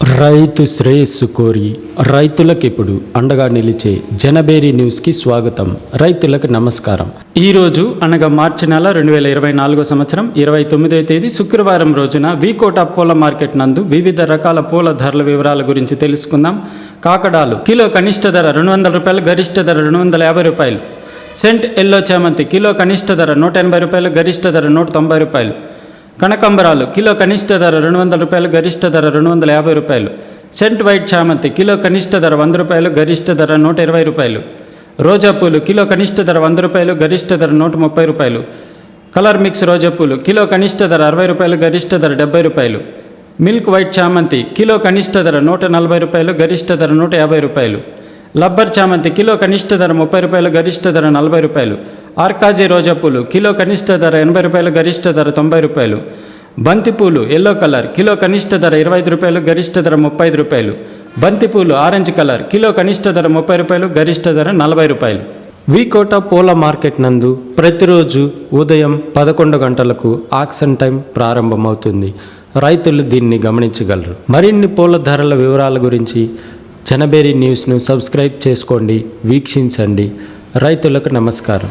రైతు శ్రేయస్సు కోరి రైతులకు ఇప్పుడు అండగా నిలిచే జనబేరి న్యూస్కి స్వాగతం. రైతులకు నమస్కారం. ఈరోజు అనగా మార్చి నెల రెండు వేల ఇరవై నాలుగో సంవత్సరం ఇరవై తొమ్మిదవ తేదీ శుక్రవారం రోజున వీకోట పూల మార్కెట్ నందు వివిధ రకాల పూల ధరల వివరాల గురించి తెలుసుకుందాం. కాకడాలు కిలో కనిష్ట ధర రెండు వందల రూపాయలు గరిష్ట ధర రెండు వందల యాభై రూపాయలు. సెంట్ ఎల్లో చామంతి కిలో కనిష్ట ధర నూట ఎనభై రూపాయలు గరిష్ట ధర నూట తొంభై రూపాయలు. కనకంబరాలు కిలో కనిష్ట ధర రెండు వందల రూపాయలు గరిష్ట ధర రెండు వందల యాభై రూపాయలు. సెంట్ వైట్ చామంతి కిలో కనిష్ట ధర వంద రూపాయలు గరిష్ట ధర నూట ఇరవై రూపాయలు. రోజా పూలు కిలో కనిష్ట ధర వంద రూపాయలు గరిష్ట ధర నూట ముప్పై రూపాయలు. కలర్ మిక్స్ రోజా పూలు కిలో కనిష్ట ధర అరవై రూపాయలు గరిష్ట ధర డెబ్బై రూపాయలు. మిల్క్ వైట్ చామంతి కిలో కనిష్ట ధర నూట నలభై రూపాయలు గరిష్ట ధర నూట యాభై రూపాయలు. లబ్బర్ చామంతి కిలో కనిష్ట ధర ముప్పై రూపాయలు గరిష్ట ధర నలభై రూపాయలు. ఆర్కాజీ రోజా పూలు కిలో కనిష్ట ధర ఎనభై రూపాయలు గరిష్ట ధర తొంభై రూపాయలు. బంతిపూలు ఎల్లో కలర్ కిలో కనిష్ట ధర ఇరవై ఐదు రూపాయలు గరిష్ట ధర ముప్పై ఐదు రూపాయలు. బంతిపూలు ఆరెంజ్ కలర్ కిలో కనిష్ట ధర ముప్పై రూపాయలు గరిష్ట ధర నలభై రూపాయలు. వీకోట పూల మార్కెట్ నందు ప్రతిరోజు ఉదయం పదకొండు గంటలకు ఆక్షన్ టైం ప్రారంభమవుతుంది. రైతులు దీన్ని గమనించగలరు. మరిన్ని పూల ధరల వివరాల గురించి జనబేరి న్యూస్ను సబ్స్క్రైబ్ చేసుకోండి వీక్షించండి. రైతులకు నమస్కారం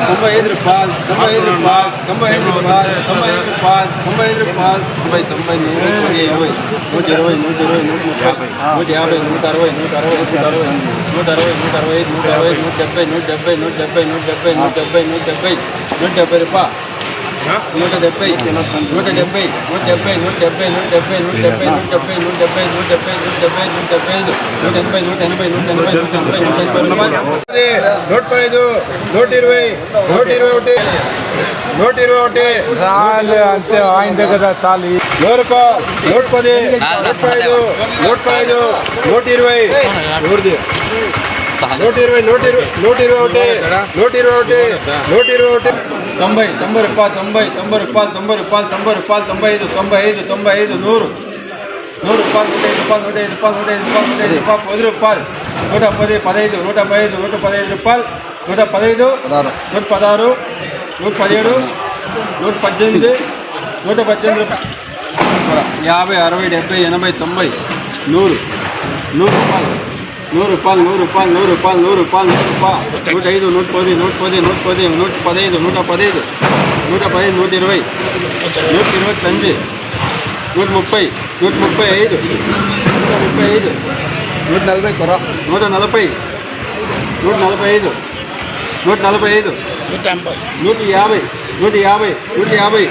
తొంభై రూపాయలు తొంభై రూపాయలు తొంభై ఐదు రూపాయలు తొంభై ఐదు రూపాయలు తొంభై ఐదు రూపాయలు తొంభై ఐదు రూపాయలు తొంభై ఐదు రూపాయలు తొంభై ఐదు రూపాయలు తొంభై తొంభై నూరు తొంభై ఇరవై నూట ఇరవై నూట ఇరవై నూట ముప్పై నూట యాభై నూట అరవై నూట అరవై నూట అరవై నూట అరవై నూట అరవై ఐదు నూట అరవై నూట డెబ్బై నూట డెబ్బై నూట డెబ్బై నూట డెబ్బై నూట డెబ్బై నూట డెబ్బై నూట డెబ్బై రూపాయలు నూట డెబ్బై నూట డెబ్బై నూట డెబ్బై నూట డెబ్బై నూట డెబ్బై నూట డెబ్బై నూట డెబ్బై నూట డెబ్బై నూట డెబ్బై నూట డెబ్బై నూట డెబ్బై ఐదు నూట ఎనభై నూట ఎనభై నూట ఎనభై నూట ఎనభై నూట ఎనభై నూట ఐదు నూట ఇరవై నూట ఇరవై ఒకటి నూట ఇరవై ఒకటి అంతే ఆయన దగ్గర చాలు. నూరు నూట పది నూట ఐదు నూట ఐదు నూట ఇరవై నూటిది నూట ఇరవై నూట ఇరవై నూట ఇరవై ఒకటి నూట ఇరవై ఒకటి నూట ఇరవై ఒకటి తొంభై తొంభై రూపాయలు తొంభై తొంభై రూపాయలు తొంభై రూపాయలు తొంభై రూపాయలు తొంభై ఐదు తొంభై ఐదు తొంభై ఐదు నూరు. నూరు రూపాయలు నూట ఐదు రూపాయలు నూట ఐదు రూపాయలు నూట ఐదు రూపాయలు నూట ఐదు రూపాయలు పది రూపాయలు. నూట పది పదహైదు నూట పదహైదు నూట పదహైదు రూపాయలు. నూట పదహైదు నూట పదహారు. నూట పదిహేడు నూట పద్దెనిమిది నూట పద్దెనిమిది రూపాయలు. యాభై అరవై డెబ్బై ఎనభై తొంభై నూరు. నూరు రూపాయలు. నూరు రూపాయలు నూరు రూపాయలు నూరు రూపాయలు నూరు రూపాయలు నూరు రూపాయలు. నూట ఐదు నూట పది నూట పది నూట పది నూట పదహైదు నూట పదహైదు నూట పదహైదు నూట ఇరవై నూట ఇరవై తంజి నూట ముప్పై నూట ముప్పై ఐదు నూట ముప్పై ఐదు నూట నలభై కొర నూట నలభై. నూట నలభై ఐదు. నూట నలభై ఐదు. నూట యాభై. నూట యాభై. నూట యాభై.